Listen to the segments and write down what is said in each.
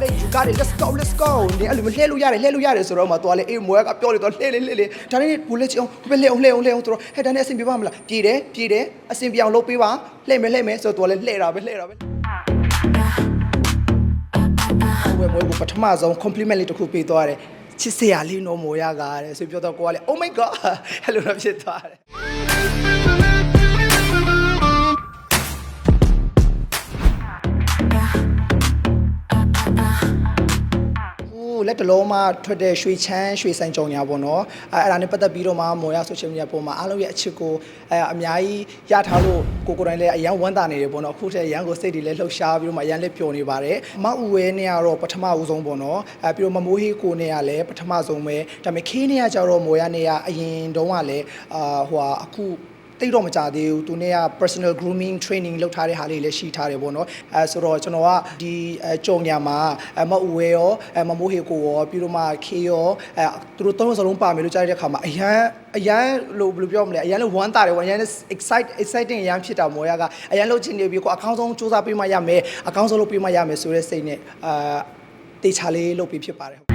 got it you got it let's go let's go ဒီအဲ့လိုမျိုးလှည့်လို့ရတယ်လှည့်လို့ရတယ်ဆိုတော့မှသွားလေအေးမွေးကပြောလေတော့လှည့်လေလှည့်လေဒါနဲ့ဘူလက်ချအောင်ဘယ်လှည့်အောင်လှည့်အောင်လှည့်အောင်ဆိုတော့ဟဲ့ဒါနဲ့အဆင်ပြေပါမလားပြေတယ်ပြေတယ်အဆင်ပြေအောင်လုပ်ပေးပါလှည့်မယ်လှည့်မယ်ဆိုတော့သွားလေလှည့်တာပဲလှည့်တာပဲဝယ်မွေးကိုပထမဆုံး compliment လေးတစ်ခုပေးသွားတယ်ချစ်စရာလေးနော်မိုးရကားတဲ့ဆိုပြောတော့ကိုကလေ oh my god အဲ့လိုတော့ဖြစ်သွားတယ် လက်တလုံးမှာထွက်တဲ့ရွှေချမ်းရွှေဆိုင်ကြောင်ညာပေါ့နော်အဲအဲ့ဒါနဲ့ပတ်သက်ပြီးတော့မှမော်ရ social media ပေါ်မှာအားလုံးရဲ့အချစ်ကိုအဲအများကြီးရထားလို့ကိုကိုယ်တိုင်လည်းအရန်ဝမ်းသာနေတယ်ပေါ့နော်အခုထက်ရန်ကိုစိတ်တွေလည်းလှုပ်ရှားပြီးတော့မှအရန်လည်းပျော်နေပါတယ်မအူဝဲနဲ့ကတော့ပထမဦးဆုံးပေါ့နော်အဲပြီးတော့မမိုးဟေးကိုနဲ့ကလည်းပထမဆုံးပဲဒါပေမဲ့ခေးနဲ့ကကြတော့မော်ရနဲ့ကအရင်တုန်းကလည်းအာဟိုဟာအခု တိတ်တော့မကြသေးဘူးသူနဲ့က personal grooming training လုပ်ထားတဲ့ဟာလေးလည်းရှိထားတယ်ပေါ့နော်အဲဆိုတော့ကျွန်တော်ကဒီအဲကြုံညာမှာအမအူဝဲရောအမမိုးဟေကိုရောပြီးတော့မှခေရောအဲသူတို့သုံးလုံးစလုံးပါမယ်လို့ကြားတဲ့အခါမှာအရန်အရန်လို့ဘယ်လိုပြောမလဲအရန်လို့ဝမ်းတာတယ်ပေါ့အရန် excite exciting အရန်ဖြစ်တာမော်ရကအရန်လို့ချင်နေပြီကိုအကောင်းဆုံးစူးစမ်းပေးမှရမယ်အကောင်းဆုံးလုပ်ပေးမှရမယ်ဆိုတဲ့စိတ်နဲ့အာတေချာလေးလုပ်ပြီးဖြစ်ပါတယ်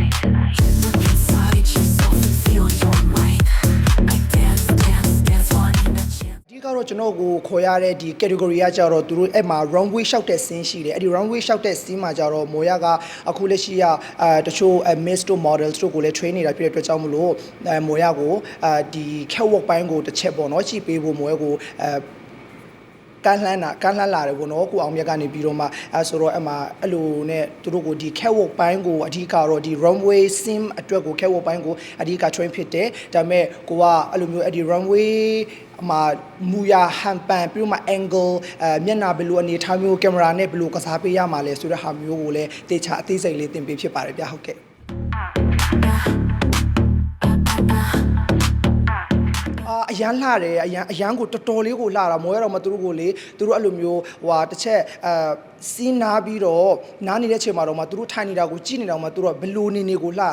ကတော့ကျွန်တော်ကိုခေါ်ရတဲ့ဒီ category ကကြတော့သူတို့အဲ့မှာ runway ရှောက်တဲ့ scene ရှိတယ်အဲ့ဒီ runway ရှောက်တဲ့ scene မှာကြတော့မော်ရကအခုလက်ရှိကအဲတချို့ miss တို့ models တို့ကိုလည်း train နေတာဖြစ်တဲ့အတွက်ကြောင့်မလို့အဲမော်ရကိုအဲဒီ catwalk ပိုင်းကိုတစ်ချက်ပေါ့နော်ကြည့်ပေးဖို့မော်ရကိုအဲ ကန်းလှမ်းတာကန်းလှမ်းလာတယ်ပေါ့နော်ကိုအောင်မြတ်ကနေပြီးတော့မှအဲဆိုတော့အမှအဲ့လိုနဲ့သူတို့ကိုဒီ catwalk ပိုင်းကိုအဓိကတော့ဒီ runway sim အတွက်ကို catwalk ပိုင်းကိုအဓိက train ဖြစ်တယ်ဒါပေမဲ့ကိုကအဲ့လိုမျိုးအဲ့ဒီ runway အမှာမူရဟန်ပန်ပြီးတော့မှ angle အဲမျက်နှာဘယ်လိုအနေထားမျိုးကင်မရာနဲ့ဘယ်လိုကစားပေးရမှာလဲဆိုတဲ့ဟာမျိုးကိုလည်းတေချာအသေးစိတ်လေးသင်ပေးဖြစ်ပါတယ်ဗျဟုတ်ကဲ့ အာအရန်လှတယ်အရန်အရန်ကိုတော်တော်လေးကိုလှတာမောရတော့မသူတို့ကိုလေသူတို့အဲ့လိုမျိုးဟိုဟာတစ်ချက်အဲစီးနာပြီးတော့နားနေတဲ့ချိန်မှာတော့မှသူတို့ထိုင်နေတာကိုကြည့်နေတာမှသူတို့ကဘလိုနေနေကိုလှတာ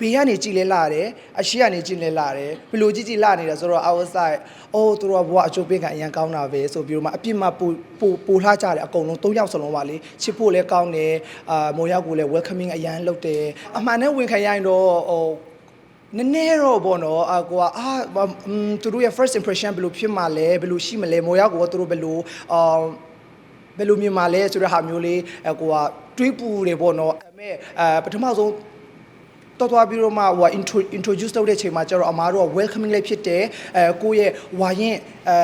ဘေးကနေကြည့်လဲလှတယ်အရှိကနေကြည့်လဲလှတယ်ဘလိုကြည့်ကြည့်လှနေတယ်ဆိုတော့ outside အိုးသူတို့ကဘဝအချိုးပေးကအရန်ကောင်းတာပဲဆိုပြီးတော့မှအပြစ်မှပူပူပူလှကြတယ်အကုန်လုံး၃ယောက်စလုံးပါလေချစ်ဖို့လည်းကောင်းတယ်အာမောရောက်ကိုလည်း welcoming အရန်လုပ်တယ်အမှန်နဲ့ဝင်ခံရရင်တော့ဟို နည်းနည်းတော့ပေါ့နော်အကိုကအာอืมသူတို့ရဲ့ first impression ဘယ်လိုဖြစ်မှာလဲဘယ်လိုရှိမလဲမော်ရကိုကသူတို့ဘယ်လိုအာဘယ်လိုမြင်မှာလဲဆိုတဲ့ဟာမျိုးလေးအကိုကတွေးပူတယ်ပေါ့နော်အဲ့မဲ့အဲပထမဆုံးတော်တော်ပြီးတော့မှဟို intro introduce လုပ်တဲ့ချိန်မှာကျတော့အမားတို့က welcoming လေးဖြစ်တယ်အဲကိုယ့်ရဲ့ဝါရင် အဲ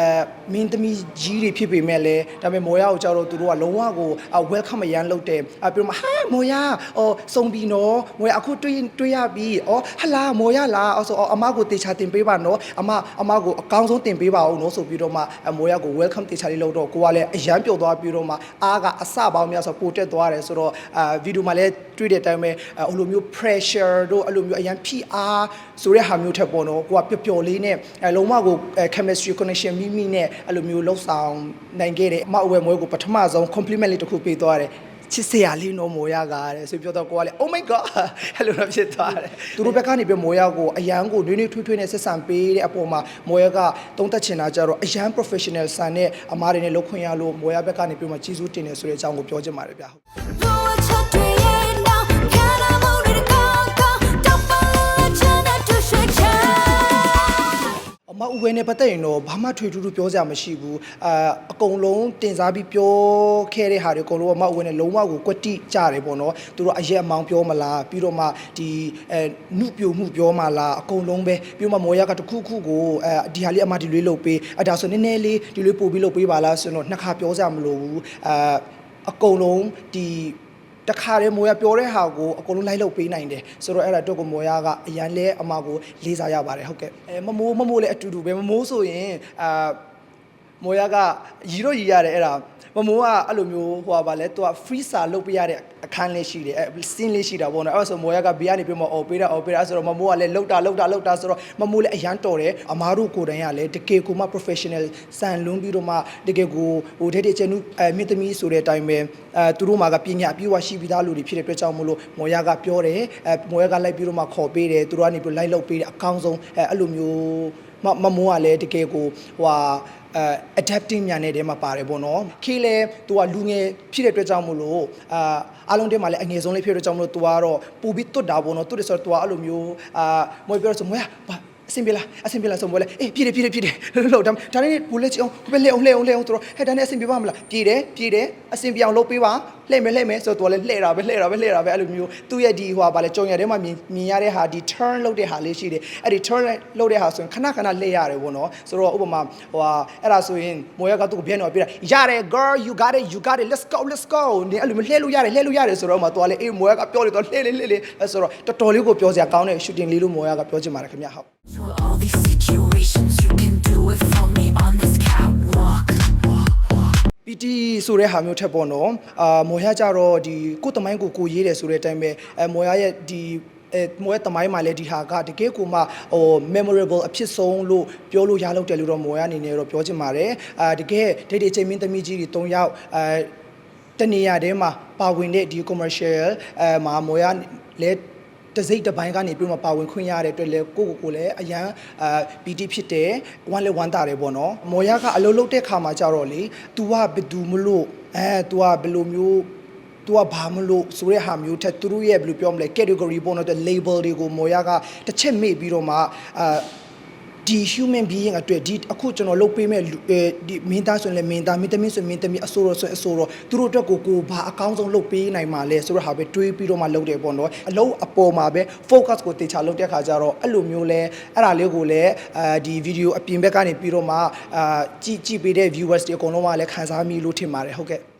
မင်းသမီးကြီးတွေဖြစ်ပေမဲ့လည်းဒါပေမဲ့မော်ရကိုကျတော့သူတို့ကလုံးဝကို welcome အရန်လုပ်တယ်အဲပြီးတော့မှဟာမော်ရအော်စုံပြီနော်မော်ရအခုတွေးတွေးရပြီအော်ဟလာမော်ရလားအော်ဆိုအော်အမကိုတေချာတင်ပေးပါနော်အမအမကိုအကောင်းဆုံးတင်ပေးပါအောင်နော်ဆိုပြီးတော့မှအမော်ရကို welcome တေချာလေးလုပ်တော့ကိုကလည်းအရန်ပျော်သွားပြီးတော့မှအားကအစပေါင်းများဆိုပိုတက်သွားတယ်ဆိုတော့အာဗီဒီယိုမှာလည်းတွေ့တဲ့အတိုင်းပဲအဲ့လိုမျိုး pressure တို့အဲ့လိုမျိုးအရန်ဖိအားဆိုတဲ့ဟာမျိုးထက်ပေါ့နော်ကိုကပျော်ပျော်လေးနဲ့အဲလုံးဝကို chemistry connection မိမိနဲ့အဲ့လိုမျိုးလှုပ်ဆောင်နိုင်ခဲ့တယ်အမအဝဲမွေးကိုပထမဆုံး compliment လေးတစ်ခုပေးသွားတယ်ချစ်စရာလေးနော်မိုးရကားတဲ့ဆိုပြောတော့ကိုကလည်း oh my god အဲ့လိုတော့ဖြစ်သွားတယ်သူတို့ဘက်ကနေပြမိုးရကိုအရန်ကိုနွေးနွေးထွေးထွေးနဲ့ဆက်ဆံပေးတဲ့အပေါ်မှာမိုးရကတုံးသက်ချင်တာကြတော့အရန် professional ဆန်နဲ့အမားတွေနဲ့လုပ်ခွင့်ရလို့မိုးရဘက်ကနေပြမှာကြီးစိုးတင်နေဆိုတဲ့အကြောင်းကိုပြောချင်ပါတယ်ဗျာ အမဥဝဲနဲ့ပတ်သက်ရင်တော့ဘာမှထွေထူးထူးပြောစရာမရှိဘူးအာအကုန်လုံးတင်စားပြီးပြောခဲ့တဲ့ဟာတွေအကုန်လုံးအမဥဝဲနဲ့လုံးဝကိုကွက်တိကြတယ်ပေါ့နော်သူတို့အရက်အမောင်ပြောမလားပြီးတော့မှဒီအဲနုပြိုမှုပြောမလားအကုန်လုံးပဲပြီးတော့မှမော်ရကတစ်ခုခုကိုအဲဒီဟာလေးအမဒီလေးလုပ်ပေးအဲဒါဆိုနည်းနည်းလေးဒီလေးပို့ပြီးလုပ်ပေးပါလားဆိုတော့နှစ်ခါပြောစရာမလိုဘူးအာအကုန်လုံးဒီ တခါတည်းမိုးရပြောတဲ့ဟာကိုအကုန်လုံးလိုက်လုပ်ပေးနိုင်တယ်ဆိုတော့အဲ့ဒါတော့ကိုမိုးရကအရန်လဲအမကိုလေးစားရပါတယ်ဟုတ်ကဲ့အဲမမိုးမမိုးလည်းအတူတူပဲမမိုးဆိုရင်အာ မိုးရကရီတော့ရီရတယ်အဲ့ဒါမမိုးကအဲ့လိုမျိုးဟိုပါလဲသူက free star လုပ်ပေးရတဲ့အခန်းလေးရှိတယ်အဲ scene လေးရှိတာပေါ့နော်အဲ့ဒါဆိုမိုးရကဘေးကနေပြမအော်ပေးတာအော်ပေးတာအဲ့ဆိုတော့မမိုးကလည်းလှုပ်တာလှုပ်တာလှုပ်တာဆိုတော့မမိုးလည်းအရန်တော်တယ်အမားတို့ကိုယ်တိုင်ကလည်းတကယ်ကိုမှ professional စံလွန်းပြီးတော့မှတကယ်ကိုဟိုတဲ့တဲ့ချန်နူအဲမြင့်သမီးဆိုတဲ့အတိုင်းပဲအဲသူတို့မှာကပညာအပြည့်အဝရှိပြီးသားလူတွေဖြစ်တဲ့အတွက်ကြောင့်မလို့မော်ရကပြောတယ်အဲမော်ရကလိုက်ပြီးတော့မှခေါ်ပေးတယ်သူတို့ကနေပြီးလိုက်လုပ်ပေးတယ်အကောင်းဆုံးအဲအဲ့လိုမျိုးမမမိုးကလည်းတကယ်ကိုဟိုဟာ အဲ adapting မြန်တဲ့တဲမှာပါတယ်ပေါ့နော်ခေလဲ तू ကလူငယ်ဖြစ်တဲ့အတွက်ကြောင့်မို့လို့အာအားလုံးတဲမှာလည်းအငယ်ဆုံးလေးဖြစ်တဲ့အတွက်ကြောင့်မို့လို့ तू ကတော့ပူပြီးတွတ်တာပေါ့နော်တွတ်တယ်ဆိုတော့ तू ကအဲ့လိုမျိုးအာမွေပြောဆိုမွေးဘာ အဆင်ပြေလားအဆင်ပြေလားဆိုမွေးလေအေးပြေတယ်ပြေတယ်ပြေတယ်လို့လို့ဒါဒါနဲ့ဘူလက်ချအောင်ဘယ်လဲအောင်လဲအောင်လဲအောင်ဆိုတော့ဟဲ့ဒါနဲ့အဆင်ပြေပါမလားပြေတယ်ပြေတယ်အဆင်ပြေအောင်လုပ်ပေးပါလှည့်မယ်လှည့်မယ်ဆိုတော့ तू လည်းလှည့်တာပဲလှည့်တာပဲလှည့်တာပဲအဲ့လိုမျိုးသူ့ရဲ့ဒီဟိုဟာဗာလဲကြောင်ရထဲမှာမြင်မြင်ရတဲ့ဟာဒီ turn လုပ်တဲ့ဟာလေးရှိတယ်အဲ့ဒီ turn လုပ်တဲ့ဟာဆိုရင်ခဏခဏလှည့်ရတယ်ပေါ့နော်ဆိုတော့ဥပမာဟိုဟာအဲ့ဒါဆိုရင်မွေးကသူ့ကိုပြန်တော့ပြတာရတယ် girl you got it you got it let's go let's go နေအဲ့လိုမျိုးလှည့်လို့ရတယ်လှည့်လို့ရတယ်ဆိုတော့မှ तू လည်းအေးမွေးကပြောလို့တော့လှည့်လေလှည့်လေအဲ့ဆိုတော့တော်တော်လေးကိုပြောစရာကောင်းတဲ့ shooting လေးလို့မွေးကပြောချင်ပါတယ်ခင်ဗျဟုတ် So all these situations, you can do it for me on this catwalk. PT ဆိုတဲ့ဟာမျိုးထက်ပေါ့နော်အာမော်ရကြတော့ဒီကိုယ်တမိုင်းကိုကိုရေးတယ်ဆိုတဲ့အတိုင်းပဲအဲမော်ရရဲ့ဒီအဲမော်ရတမိုင်းမှာလည်းဒီဟာကတကယ်ကိုမှဟို memorable အဖြစ်ဆုံးလို့ပြောလို့ရလောက်တယ်လို့တော့မော်ရအနေနဲ့တော့ပြောချင်ပါတယ်အာတကယ်ဒိတ်ဒိတ်ချိန်မင်းသမီးကြီးတွေ၃ယောက်အဲတနေရာထဲမှာပါဝင်တဲ့ဒီ commercial အဲမှာမော်ရလည်း တစိမ့်တစ်ပိုင်းကနေပြီးမှပါဝင်ခွင့်ရတဲ့အတွက်လည်းကိုယ့်ကိုယ်ကိုလည်းအရန်အာပီတိဖြစ်တယ်ဝမ်းလည်းဝမ်းသာတယ်ပေါ့နော်မော်ရကအလုပ်လုပ်တဲ့ခါမှာကြတော့လေ तू ကဘယ်သူမလို့အဲ तू ကဘယ်လိုမျိုး तू ကဘာမလို့ဆိုတဲ့ဟာမျိုးထက်သူတို့ရဲ့ဘယ်လိုပြောမလဲ category ပေါ့နော်တဲ့ label တွေကိုမော်ရကတစ်ချက်မေ့ပြီးတော့မှအာ ဒီ human being အတွက်ဒီအခုကျွန်တော်လုပ်ပေးမဲ့လူအဲဒီမင်းသားဆိုရင်လည်းမင်းသားမင်းသမီးဆိုရင်မင်းသမီးအဆိုးတော့ဆိုရင်အဆိုးတော့သူတို့အတွက်ကိုကိုဘာအကောင်းဆုံးလုပ်ပေးနိုင်မှာလဲဆိုတော့ဟာပဲတွေးပြီးတော့မှလုပ်တယ်ပေါ့နော်အလုံးအပေါ်မှာပဲ focus ကိုတေချာလုပ်တဲ့ခါကျတော့အဲ့လိုမျိုးလဲအဲ့ဒါလေးကိုလည်းအဲဒီ video အပြင်ဘက်ကနေပြီးတော့မှအာကြည့်ကြည့်ပေးတဲ့ viewers တွေအကုန်လုံးကလည်းခံစားမိလို့ထင်ပါတယ်ဟုတ်ကဲ့